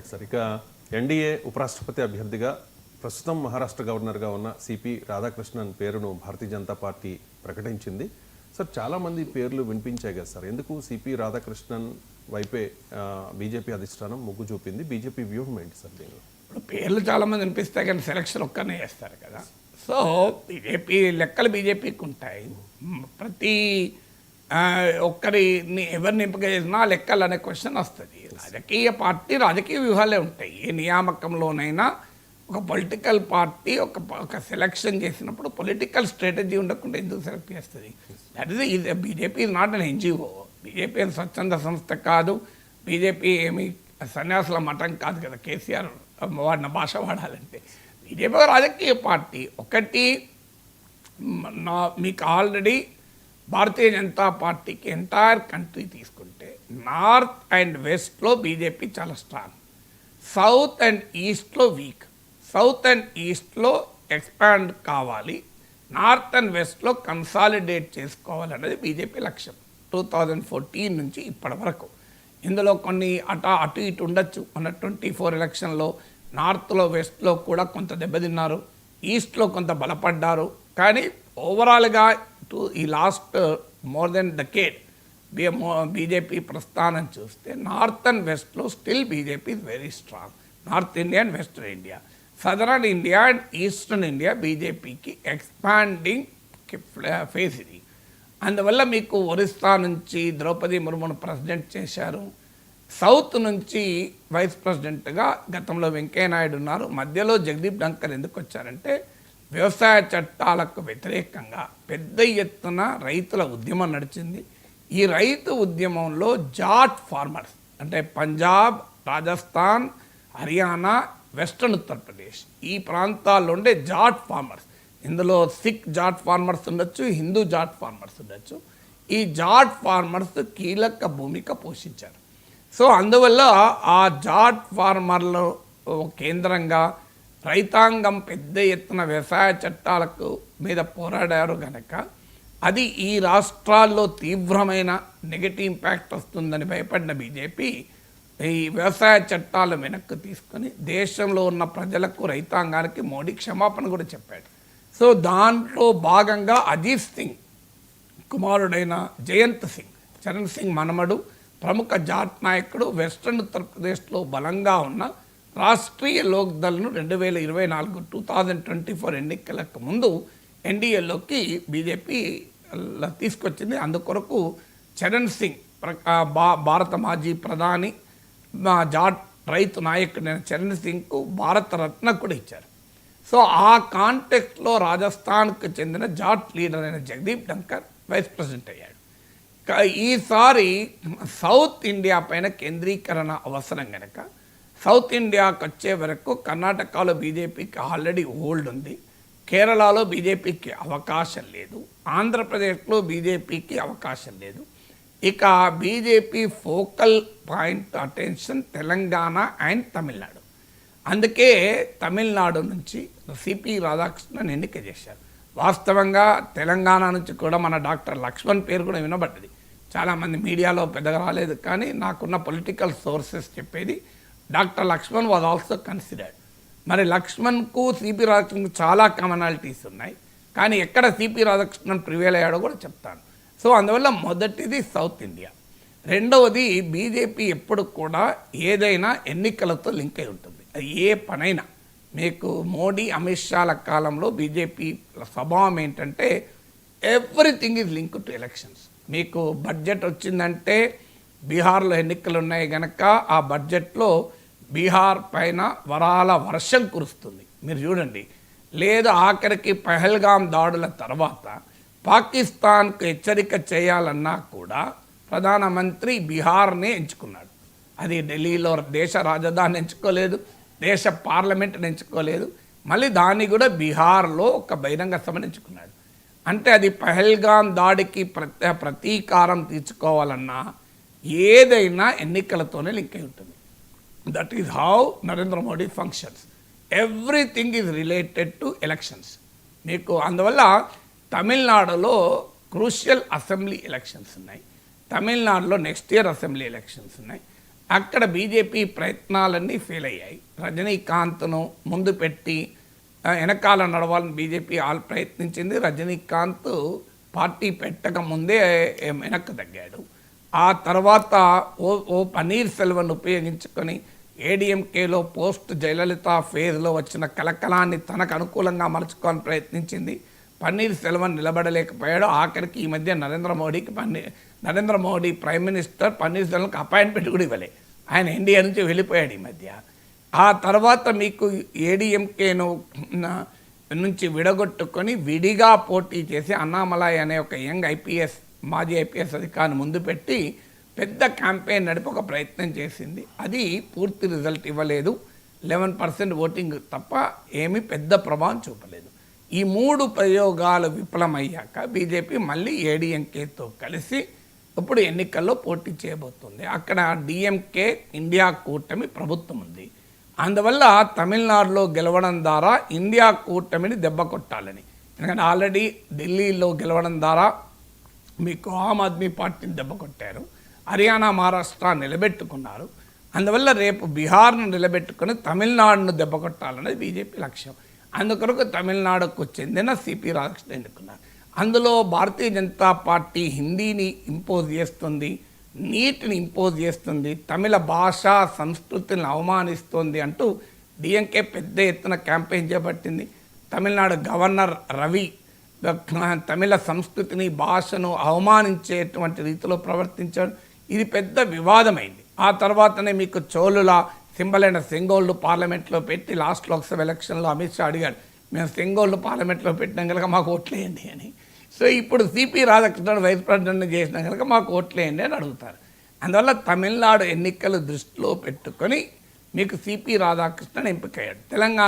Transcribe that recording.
Right sir. ఇక NDA ఉపరాష్ట్రపతి అభ్యర్థిగా ప్రస్తుతం మహారాష్ట్ర గవర్నర్గా ఉన్న సిపి రాధాకృష్ణన్ పేరును భారతీయ జనతా పార్టీ ప్రకటించింది. సార్ చాలా మంది పేర్లు వినిపించాయి కదా సార్. ఎందుకు సిపి రాధాకృష్ణన్ వైపే బీజేపీ అధిష్టానం మొగ్గు చూపింది? బీజేపీ వ్యూహం ఏంటి సార్ దీనిలో? ఇప్పుడు పేర్లు చాలామంది అనిపిస్తాయి కానీ సెలక్షన్ ఒక్కనే చేస్తారు కదా. సో బీజేపీ లెక్కలు బీజేపీకి ఉంటాయి. ప్రతి ఒక్కరిని ఎవరిని ఎంపిక చేసినా లెక్కలు అనే క్వశ్చన్ వస్తుంది. రాజకీయ పార్టీ రాజకీయ వ్యూహాలే ఉంటాయి. ఏ నియామకంలోనైనా ఒక పొలిటికల్ పార్టీ ఒక ఒక సెలక్షన్ చేసినప్పుడు పొలిటికల్ స్ట్రాటజీ ఉండకుండా ఎందుకు సెలెక్ట్ చేస్తుంది? దట్ ఇస్ ఇది BJP is not an NGO BJP స్వచ్ఛంద సంస్థ కాదు. బీజేపీ ఏమి సన్యాసుల మఠం కాదు కదా కేసీఆర్ వాడిన భాష వాడాలంటే. బీజేపీ రాజకీయ పార్టీ. ఒకటి నా మీకు ఆల్రెడీ భారతీయ జనతా పార్టీకి ఎంటైర్ కంట్రీ తీసుకు నార్త్ అండ్ వెస్ట్లో బీజేపీ చాలా స్ట్రాంగ్. సౌత్ అండ్ ఈస్ట్లో వీక్. సౌత్ అండ్ ఈస్ట్లో ఎక్స్పాండ్ కావాలి. నార్త్ అండ్ వెస్ట్లో కన్సాలిడేట్ చేసుకోవాలన్నది బీజేపీ లక్ష్యం. టూ థౌజండ్ ఫోర్టీన్ నుంచి ఇప్పటి వరకు. ఇందులో కొన్ని అట అటు ఇటు ఉండొచ్చు. మన ట్వంటీ ఫోర్ ఎలక్షన్లో నార్త్లో వెస్ట్లో కూడా కొంత దెబ్బతిన్నారు. ఈస్ట్లో కొంత బలపడ్డారు. కానీ ఓవరాల్గా టూ ఈ last more than decade BJP ప్రస్థానం చూస్తే నార్త్ అండ్ వెస్ట్లో still BJP is very strong. North India and western India. Southern India and eastern India బీజేపీకి ఎక్స్పాండింగ్ ఫేస్ ఇది. అందువల్ల మీకు ఒరిస్సా నుంచి ద్రౌపది ముర్మును ప్రెసిడెంట్ చేశారు. సౌత్ నుంచి వైస్ ప్రెసిడెంట్గా గతంలో వెంకయ్యనాయుడు ఉన్నారు. మధ్యలో జగదీప్ డంకర్ ఎందుకు వచ్చారంటే వ్యవసాయ చట్టాలకు వ్యతిరేకంగా పెద్ద ఎత్తున రైతుల ఉద్యమం నడిచింది. ఈ రైతు ఉద్యమంలో జాట్ ఫార్మర్స్ అంటే పంజాబ్ రాజస్థాన్ హర్యానా వెస్ట్రన్ ఉత్తరప్రదేశ్ ఈ ప్రాంతాల్లో ఉండే జాట్ ఫార్మర్స్. ఇందులో సిక్ జాట్ ఫార్మర్స్ ఉండొచ్చు హిందూ జాట్ ఫార్మర్స్ ఉండొచ్చు. ఈ జాట్ ఫార్మర్స్ కీలక భూమిక పోషించారు. సో అందువల్ల ఆ జాట్ ఫార్మర్లు కేంద్రంగా రైతాంగం పెద్ద ఎత్తున వ్యవసాయ చట్టాలకు మీద పోరాడారు కనుక అది ఈ రాష్ట్రాల్లో తీవ్రమైన నెగటివ్ ఇంపాక్ట్ వస్తుందని భయపడిన బీజేపీ ఈ వ్యవసాయ చట్టాలు వెనక్కి తీసుకొని దేశంలో ఉన్న ప్రజలకు రైతాంగానికి మోడీ క్షమాపణ కూడా చెప్పాడు. సో దాంట్లో భాగంగా అజీత్ సింగ్ కుమారుడైన జయంత్ సింగ్ చరణ్ సింగ్ మనమడు ప్రముఖ జాట్ నాయకుడు వెస్ట్రన్ ఉత్తరప్రదేశ్లో బలంగా ఉన్న రాష్ట్రీయ లోక్దళ్ను రెండు వేల ఇరవై నాలుగు టూ థౌజండ్ ట్వంటీ ఫోర్ ఎన్నికలకు ముందు ఎన్డీఏలోకి బీజేపీ తీసుకొచ్చింది. అందుకొరకు చరణ్ సింగ్ భారత మాజీ ప్రధాని మా జాట్ రైతు నాయకుడైన చరణ్ సింగ్కు భారత రత్న కూడా ఇచ్చారు. సో ఆ కాంటెక్స్ట్లో రాజస్థాన్కు చెందిన జాట్ లీడర్ అయిన జగదీప్ డంకర్ వైస్ ప్రెసిడెంట్ అయ్యాడు. ఈసారి సౌత్ ఇండియా పైన కేంద్రీకరణ అవసరం కనుక సౌత్ ఇండియాకి వచ్చే వరకు కర్ణాటకలో బీజేపీకి ఆల్రెడీ హోల్డ్ ఉంది. కేరళలో బీజేపీకి అవకాశం లేదు. ఆంధ్రప్రదేశ్లో బీజేపీకి అవకాశం లేదు. ఇక BJP focal point attention Telangana and Tamil Nadu. అందుకే తమిళనాడు నుంచి సిపి రాధాకృష్ణన్ ఎన్నిక చేశారు. వాస్తవంగా తెలంగాణ నుంచి కూడా మన డాక్టర్ లక్ష్మణ్ పేరు కూడా వినబడ్డది. చాలామంది మీడియాలో పెద్దగా రాలేదు కానీ నాకున్న పొలిటికల్ సోర్సెస్ చెప్పేది doctor Laxman was also considered. మరి లక్ష్మణ్కు సిపి రాధాకృష్ణకు చాలా కమనాలిటీస్ ఉన్నాయి. కానీ ఎక్కడ సిపి రాధాకృష్ణన్ ప్రివేల్ అయ్యాడో కూడా చెప్తాను. సో అందువల్ల మొదటిది సౌత్ ఇండియా రెండవది బీజేపీ ఎప్పుడు కూడా ఏదైనా ఎన్నికలతో లింక్ అయి ఉంటుంది. అది ఏ పనైనా. మీకు మోడీ అమిత్ షాల కాలంలో బీజేపీ స్వభావం ఏంటంటే everything is link to elections మీకు బడ్జెట్ వచ్చిందంటే బీహార్లో ఎన్నికలు ఉన్నాయి కనుక ఆ బడ్జెట్లో బీహార్ పైన వరాల వర్షం కురుస్తుంది. మీరు చూడండి. లేదా ఆఖరికి పహల్గాం దాడుల తర్వాత పాకిస్తాన్కు హెచ్చరిక చేయాలన్నా కూడా ప్రధానమంత్రి బీహార్నే ఎంచుకున్నాడు. అది ఢిల్లీలో దేశ రాజధాని ఎంచుకోలేదు దేశ పార్లమెంట్ని ఎంచుకోలేదు మళ్ళీ దాన్ని కూడా బీహార్లో ఒక బహిరంగ సభను ఎంచుకున్నాడు. అంటే అది పహల్గాం దాడికి ప్రతి ప్రతీకారం తీర్చుకోవాలన్నా ఏదైనా ఎన్నికలతోనే లింక్ అయి ఉంటుంది. That is how Narendra Modi functions everything is related to elections మీకు అందువల్ల తమిళనాడులో క్రూషియల్ అసెంబ్లీ ఎలక్షన్స్ ఉన్నాయి. తమిళనాడులో నెక్స్ట్ ఇయర్ అసెంబ్లీ ఎలక్షన్స్ ఉన్నాయి. అక్కడ బీజేపీ ప్రయత్నాలన్నీ ఫెయిల్ అయ్యాయి. రజనీకాంత్ను ముందు పెట్టి వెనకాల నడవాలని బీజేపీ ఆల్ ప్రయత్నించింది. రజనీకాంత్ పార్టీ పెట్టక ముందే ఏ, వెనక్కి తగ్గాడు. ఆ తర్వాత ఓ ఓ పన్నీర్ సెల్వన్ ఉపయోగించుకొని ఏడీఎంకేలో పోస్ట్ జయలలిత ఫేజ్లో వచ్చిన కలకలాన్ని తనకు అనుకూలంగా మలుచుకోవాలని ప్రయత్నించింది. పన్నీర్ సెల్వన్ నిలబడలేకపోయాడు. ఆఖరికి ఈ మధ్య నరేంద్ర మోడీకి పన్నీర్ నరేంద్ర మోడీ ప్రైమ్ మినిస్టర్ పన్నీర్ సెల్వన్కి అపాయింట్మెంట్ కూడా ఇవ్వలే. ఆయన ఇండియా నుంచి వెళ్ళిపోయాడు ఈ మధ్య. ఆ తర్వాత మీకు ఏడీఎంకేను నుంచి విడగొట్టుకొని విడిగా పోటీ చేసి అన్నామలై అనే ఒక యంగ్ ఐపీఎస్ మాజీ ఐపీఎస్ అధికారిని ముందు పెట్టి పెద్ద క్యాంపెయిన్ నడిపి ఒక ప్రయత్నం చేసింది. అది పూర్తి రిజల్ట్ ఇవ్వలేదు. లెవెన్ పర్సెంట్ ఓటింగ్ తప్ప ఏమీ పెద్ద ప్రభావం చూపలేదు. ఈ మూడు ప్రయోగాలు విఫలమయ్యాక బీజేపీ మళ్ళీ ఏడీఎంకేతో కలిసి ఇప్పుడు ఎన్నికల్లో పోటీ చేయబోతుంది. అక్కడ డిఎంకే ఇండియా కూటమి ప్రభుత్వం ఉంది. అందువల్ల తమిళనాడులో గెలవడం ద్వారా ఇండియా కూటమిని దెబ్బ కొట్టాలని. ఎందుకంటే ఆల్రెడీ ఢిల్లీలో గెలవడం ద్వారా మీకు ఆమ్ ఆద్మీ పార్టీని దెబ్బ కొట్టారు. హర్యానా మహారాష్ట్ర నిలబెట్టుకున్నారు. అందువల్ల రేపు బీహార్ను నిలబెట్టుకుని తమిళనాడును దెబ్బ కొట్టాలనేది బీజేపీ లక్ష్యం. అందుకొరకు తమిళనాడుకు చెందిన సిపి రాధాకృష్ణ ఎన్నుకున్నారు. అందులో భారతీయ జనతా పార్టీ హిందీని ఇంపోజ్ చేస్తుంది నీటిని ఇంపోజ్ చేస్తుంది తమిళ భాష సంస్కృతిని అవమానిస్తుంది అంటూ డిఎంకే పెద్ద ఎత్తున క్యాంపెయిన్ చేపట్టింది. తమిళనాడు గవర్నర్ రవి తమిళ సంస్కృతిని భాషను అవమానించేటువంటి రీతిలో ప్రవర్తించాడు. ఇది పెద్ద వివాదమైంది. ఆ తర్వాతనే మీకు చోళుల సింబలైన సెంగోళ్ళు పార్లమెంట్లో పెట్టి లాస్ట్ లోక్సభ ఎలక్షన్లో అమిత్ షా అడిగాడు మేము సెంగోళ్ళు పార్లమెంట్లో పెట్టినాం కనుక మాకు ఓట్లేయండి అని. సో ఇప్పుడు సిపి రాధాకృష్ణ వైస్ ప్రెసిడెంట్ చేసినాం కనుక మాకు ఓట్లేయండి అని అడుగుతారు. అందువల్ల తమిళనాడు ఎన్నికలు దృష్టిలో పెట్టుకొని మీకు సిపి రాధాకృష్ణన్ ఎంపికయ్యాడు. తెలంగాణ